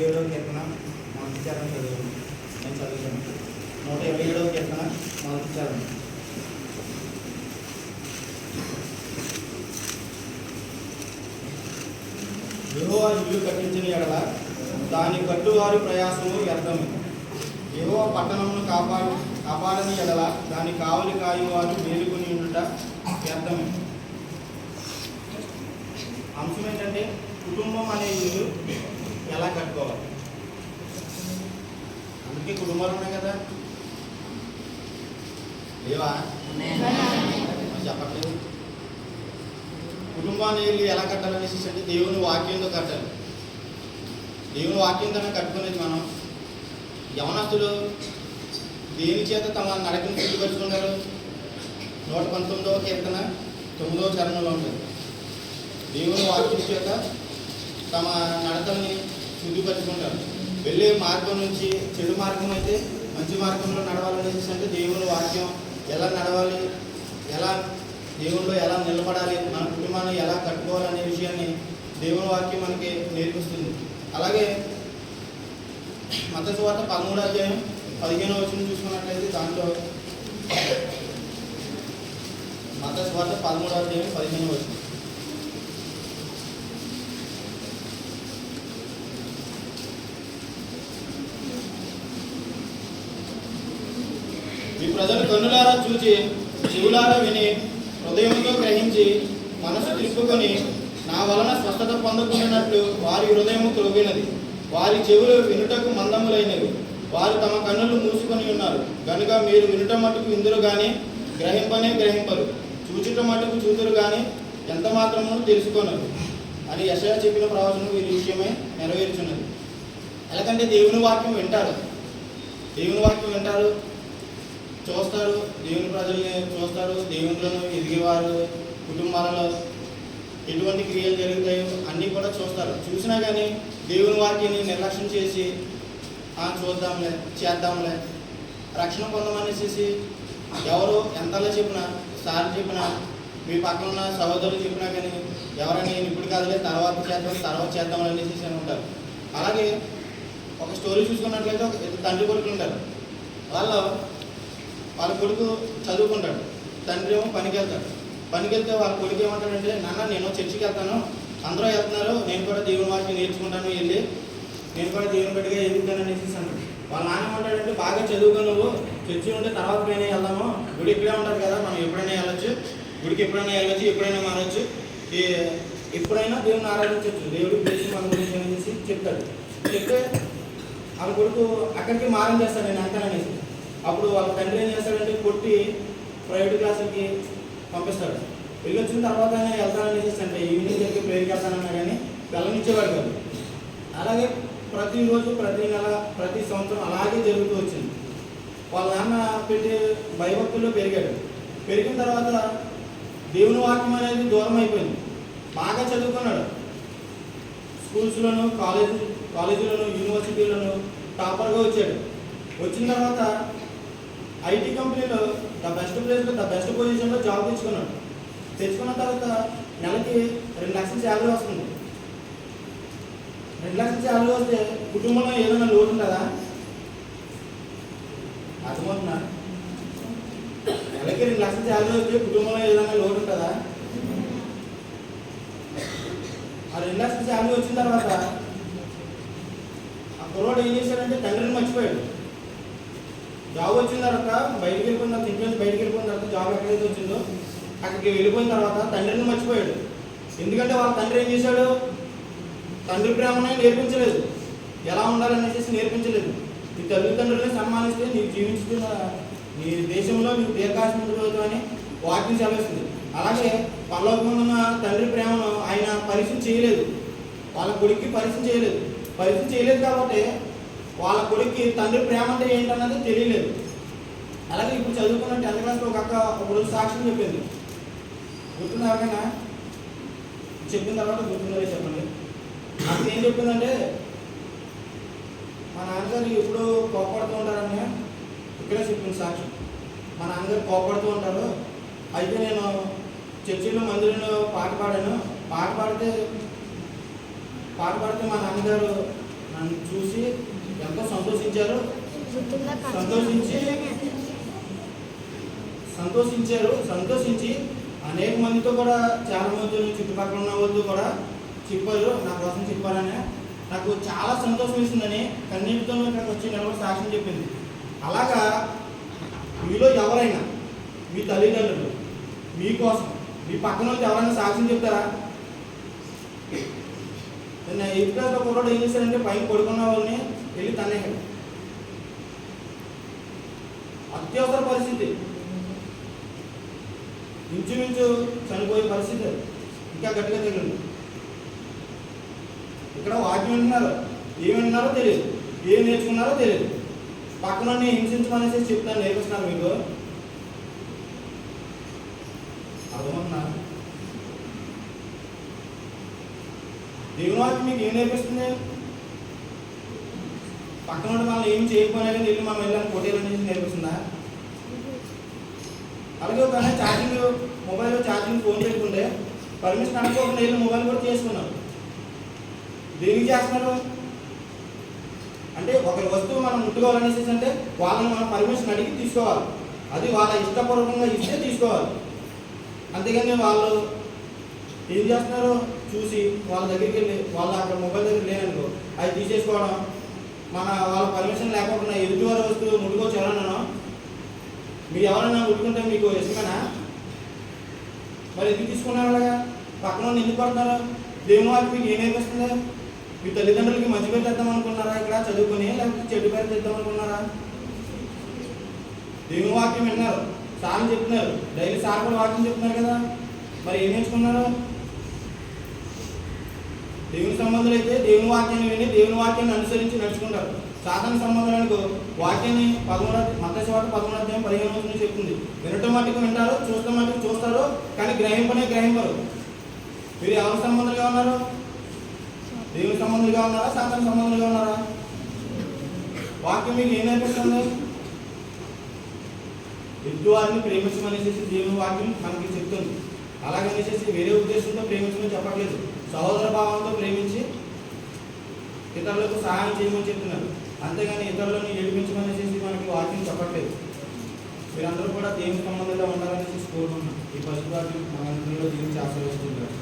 ఇరవై ఏడవ కీర్తన మొదటి చరణం చదువు నేను చదువుతాను. నూట ఇరవై ఏడవ కీర్తన మొదటి చరణం యెహోవా ఇల్లు కట్టించిన ఎడల దాని కట్టువారి ప్రయాసము వ్యర్థము. యెహోవా పట్టణమును కాపాడు కాపాడని ఎడల దాని కావలి కాయువారు మేలుకొని ఉండుట వ్యర్థము. అంశం ఏంటంటే కుటుంబం అనే ఇల్లు ఎలా కట్టుకోవాలి? అందుకే కుటుంబాలు ఉన్నాయి కదా. లేవా? చెప్పట్లేదు. కుటుంబాన్ని వెళ్ళి ఎలా కట్టాలనేసి అంటే దేవుని వాక్యంతో కట్టాలి. దేవుని వాక్యంతోనే కట్టుకునేది మనం. యవనస్తులు దేని చేత తమ నడకను సిద్ధపరుచుకుంటారు నూట పంతొమ్మిదవ కీర్తన తొమ్మిదవ చరణంలో ఉంటుంది దేవుని వాక్యం చేత తమ నడతల్ని శుద్ధిపరచుకుంటారు వెళ్ళే మార్గం నుంచి చెడు మార్గం అయితే మంచి మార్గంలో నడవాలనేసి అంటే దేవుని వాక్యం ఎలా నడవాలి ఎలా దేవునిలో ఎలా నిలబడాలి మన కుటుంబాన్ని ఎలా కట్టుకోవాలనే విషయాన్ని దేవుని వాక్యం మనకి నేర్పిస్తుంది. అలాగే మత వార్త పదమూడు అధ్యాయం పదిహేను వచ్చిన చూసుకున్నట్లయితే దాంట్లో మత వార్త పదమూడు అధ్యాయం పదిహేను వచ్చింది మీ ప్రజలు కన్నులారా చూచి చెవులారా విని హృదయంతో గ్రహించి మనసు తిప్పుకొని నా వలన స్వస్థత పొందుకున్నట్లు వారి హృదయము త్రోగినది. వారి చెవులు వినుటకు మందములైనవి. వారు తమ కన్నులు మూసుకొని ఉన్నారు. కనుక మీరు వినుట మటుకు ఇందురు కానీ గ్రహింపనే గ్రహింపరు. చూచుట మటుకు చూతురు కానీ ఎంత మాత్రము తెలుసుకొనరు. అని యశయ చెప్పిన ప్రవచనం వీరి విషయమై నెరవేర్చున్నది. ఎలాగంటే దేవుని వాక్యం వింటారు. దేవుని వాక్యం వింటారు. చూస్తారు దేవుని ప్రజల్ని చూస్తారు దేవునిలో ఎదిగేవారు కుటుంబాలలో ఎటువంటి క్రియలు జరుగుతాయో అన్నీ కూడా చూస్తారు. చూసినా కానీ దేవుని వారికి నిర్లక్ష్యం చేసి చూద్దాంలే చేద్దాంలే. రక్షణ పొందమనేసి ఎవరు ఎంతలా చెప్పినా సార్ చెప్పినా మీ పక్కన ఉన్న సహోదరులు చెప్పినా కానీ ఎవరైనా నేను ఇప్పుడు కాదులే తర్వాత చేద్దాం తర్వాత చేద్దాం అనేసి అని ఉంటారు. అలాగే ఒక స్టోరీ చూసుకున్నట్లయితే ఒక తండ్రి కొడుకులు ఉంటారు. వాళ్ళు వాళ్ళ కొడుకు చదువుకుంటాడు. తండ్రి ఏమో పనికి వెళ్తాడు పనికి వెళ్తే వాళ్ళ కొడుకు ఏమంటాడంటే నాన్న నేను చర్చికి వెళ్తాను. అందరూ వెళ్తున్నారు. నేను కూడా దేవుని వాటిని నేర్చుకుంటాను వెళ్ళి. నేను కూడా దేవుని బట్టిగా ఎదుగుతాను అనేసి అంటాడు. వాళ్ళ నాన్న ఏమంటాడంటే బాగా చదువుకో నువ్వు. చర్చి ఉంటే తర్వాత పైన వెళ్దాము. గుడి ఇక్కడే ఉంటారు కదా. మనం ఎప్పుడైనా వెళ్ళొచ్చు. గుడికి ఎప్పుడైనా వెళ్ళొచ్చు. ఎప్పుడైనా మారచ్చు. ఈ ఎప్పుడైనా దేవుని ఆరాధించవచ్చు దేవుడి గురించి మన గురించి అనేసి చెప్తాడు. చెప్తే వాళ్ళ కొడుకు అక్కడికి మారం చేస్తాడు. నేను అంతాననేసి అప్పుడు వాళ్ళ తండ్రి ఏం చేస్తాడంటే కొట్టి ప్రైవేట్ క్లాసులకి పంపిస్తాడు. వెళ్ళి వచ్చిన తర్వాత వెళ్తానని వెళ్తాననేసి అంటే ఈవినింగ్ దగ్గర ప్రేయర్కి వెళ్తానన్నా కానీ వెళ్ళనిచ్చేవాడు కాదు. అలాగే ప్రతిరోజు ప్రతి నెల ప్రతి సంవత్సరం అలాగే జరుగుతూ వచ్చింది. వాళ్ళ నాన్న పెట్టే భయభక్తుల్లో పెరిగాడు. పెరిగిన తర్వాత దేవుని వాక్యం అనేది దూరం అయిపోయింది. బాగా చదువుకున్నాడు. స్కూల్స్లోను కాలేజీ కాలేజీలోను యూనివర్సిటీలోను టాపర్గా వచ్చాడు. వచ్చిన తర్వాత ఐటీ కంపెనీలో ద బెస్ట్ ప్లేస్లో ద బెస్ట్ పొజిషన్లో జాబ్ తెచ్చుకున్నాడు. తెచ్చుకున్న తర్వాత నెలకి రెండు లక్షల శాలరీ వస్తుంది. రెండు లక్షల శాలరీ వస్తే కుటుంబంలో ఏదైనా లోటు ఉంటుందా? అర్థమవుతున్నా నెలకి రెండు లక్షల శాలరీ వస్తే కుటుంబంలో ఏదైనా లోటు ఉంటుందా? ఆ రెండు లక్షల శాలరీ వచ్చిన తర్వాత ఆ కుర్రోడు ఏం చేశాడంటే తండ్రిని మర్చిపోయాడు. జాబ్ వచ్చిన తర్వాత బయటికి వెళ్ళిపోయిన తర్వాత ఇంట్లో నుంచి బయటికి వెళ్ళిపోయిన తర్వాత జాబ్ ఎక్కడైతే వచ్చిందో అక్కడికి వెళ్ళిపోయిన తర్వాత తండ్రిని మర్చిపోయాడు. ఎందుకంటే వాళ్ళ తండ్రి ఏం చేశాడు? తండ్రి ప్రేమనే నేర్పించలేదు. ఎలా ఉండాలనేసి నేర్పించలేదు. నీ తల్లిదండ్రులని సన్మానిస్తే నీవు జీవించుతున్న నీ దేశంలో నీకు దీర్ఘాశముందు అని వాకింగ్ సెలవిస్తుంది. అలాగే పల్లవకుండా ఉన్న తండ్రి ప్రేమను ఆయన పరిచయం చేయలేదు. వాళ్ళ కొడుక్కి పరిచయం చేయలేదు. పరిచయం చేయలేదు కాబట్టి వాళ్ళ కొడుక్కి తండ్రి ప్రేమ అంటే ఏంటన్నది తెలియలేదు. అలాగే ఇప్పుడు చదువుకున్న టెన్త్ క్లాస్లో ఒక అక్క ఒకరోజు సాక్ష్యం చెప్పింది. గుర్తుంది ఎవరికైనా? చెప్పిన తర్వాత గుర్తుందో చెప్పండి. అక్కడ ఏం చెప్పిందంటే మా నాన్నగారు ఎప్పుడు కోపడుతూ ఉంటారని ఇక్కడే చెప్పింది సాక్ష్యం. మా నాన్నగారు కోపడుతూ ఉంటారు. అయితే నేను చర్చిలో మందిరంలో పాట పాడాను. పాట పాడితే పాట పాడితే మా నాన్నగారు నన్ను చూసి ఎంతో సంతోషించారు? సంతోషించి సంతోషించారు. సంతోషించి అనేక మందితో కూడా చాలా మంది చుట్టుపక్కల ఉన్న వాళ్ళతో కూడా చెప్పారు. నా కోసం చెప్పారని. నాకు చాలా సంతోషం వేసిందని కన్నీటితో ఇక్కడికి వచ్చి నిలబడి సాక్ష్యం చెప్పింది. అలాగా మీలో ఎవరైనా మీ తల్లిదండ్రులు మీకోసం మీ పక్కన ఎవరైనా సాక్ష్యం చెప్తారా? నిన్న ఎయిత్ క్లాస్లో కుర్రాడు ఏం చేశారంటే పైన పడుకున్న వాళ్ళని వెళ్ళి తన్నేశాడు అత్యవసర పరిస్థితి. ఇంచుమించు చనిపోయే పరిస్థితి ఇంకా గట్టిగా తెలియదు. ఇక్కడ వాక్యం వింటున్నారు? ఏమి వింటున్నారో తెలియదు. ఏం నేర్చుకున్నారో తెలియదు. పక్కన హింసించమనేసి చెప్తాను నేర్పిస్తున్నారు మీకు. అర్థమవుతున్నారు దేవుని వాక్యం మీకు ఏం నేర్పిస్తుంది? పక్కన ఉండి ఏం చేయకపోయినా కానీ వెళ్ళి మనం వెళ్ళాలని పోటీలు నుంచి నేర్పిస్తుందా? అలాగే ఒక ఛార్జింగ్ మొబైల్ ఛార్జింగ్ ఫోన్ పెట్టుకుంటే పర్మిషన్ అనుకోకుండా వెళ్ళి మొబైల్ కూడా చేసుకున్నారు దేనికి చేస్తున్నారు? అంటే ఒకరి వస్తువు మనం ముట్టుకోవాలనేసి అంటే వాళ్ళని మనం పర్మిషన్ అడిగి తీసుకోవాలి. అది వాళ్ళ ఇష్టపూర్వకంగా ఇస్తే తీసుకోవాలి. అంతేగాని వాళ్ళు ఏం చేస్తున్నారు? చూసి వాళ్ళ దగ్గరికి వెళ్ళి వాళ్ళ అక్కడ మొబైల్ దగ్గర లేననుకో అది తీసేసుకోవడం మన వాళ్ళ పర్మిషన్ లేకుండా ఎదుటివారి వస్తువు ముట్టుకోవచ్చు ఎవరన్నాను? మీరు ఎవరైనా ముట్టుకుంటే మీకు ఇష్టమేనా? మరి ఎందుకు తీసుకున్నారు అలాగా? పక్కన వాళ్ళు ఎందుకు పడతారు దేవుని వారికి మీకు ఏమేమిస్తుంది మీ తల్లిదండ్రులకి మంచి పేరు తెద్దాం అనుకున్నారా ఇక్కడ? చదువుకొని లేకపోతే చెడు పేరు తెద్దాం అనుకున్నారా దేవుని వాక్యం విన్నారు సార్లు చెప్తున్నారు. డైలీ సార్ కూడా వాక్యం చెప్తున్నారు కదా. మరి ఏం నేర్చుకున్నారు? దేవుని సంబంధాలు అయితే దేవుని వాక్యాన్ని విని దేవుని వాక్యాన్ని అనుసరించి నడుచుకుంటారు. సాధన సంబంధాలకు వాక్యాన్ని పదమూడు మతశివాట పదమూడు అధ్యాయం పదిహేను రోజులు చెప్తుంది. వినటం మటుకు వింటారు చూస్తాం మట్టుకు చూస్తారు కానీ గ్రహింపనే గ్రహింపరు. మీరు ఎవరి సంబంధాలుగా ఉన్నారు? దేవుని సంబంధులుగా ఉన్నారా? సాధన సంబంధులుగా ఉన్నారా? వాక్యం మీకు ఏం నేర్పిస్తుంది? ఎద్దు వారిని ప్రేమించమనేసి దేవుని వాక్యం మనకి చెప్తుంది. అలాగనేసి వేరే ఉద్దేశంతో ప్రేమించమని చెప్పట్లేదు. సహోదర భావంతో ప్రేమించి ఇతరులకు సహాయం చేయమని చెప్తున్నారు. అంతేగాని ఇతరులను ఏడిపించమనేసి మనకి వాక్యం చెప్పట్లేదు. మీరందరూ కూడా దేవుని సంబంధంగా ఉండాలని కోరుకుంటున్నాం. ఈ పశుభాగ్యం మన అందరిలో జీవించి ఆశ్రయిస్తుంటారు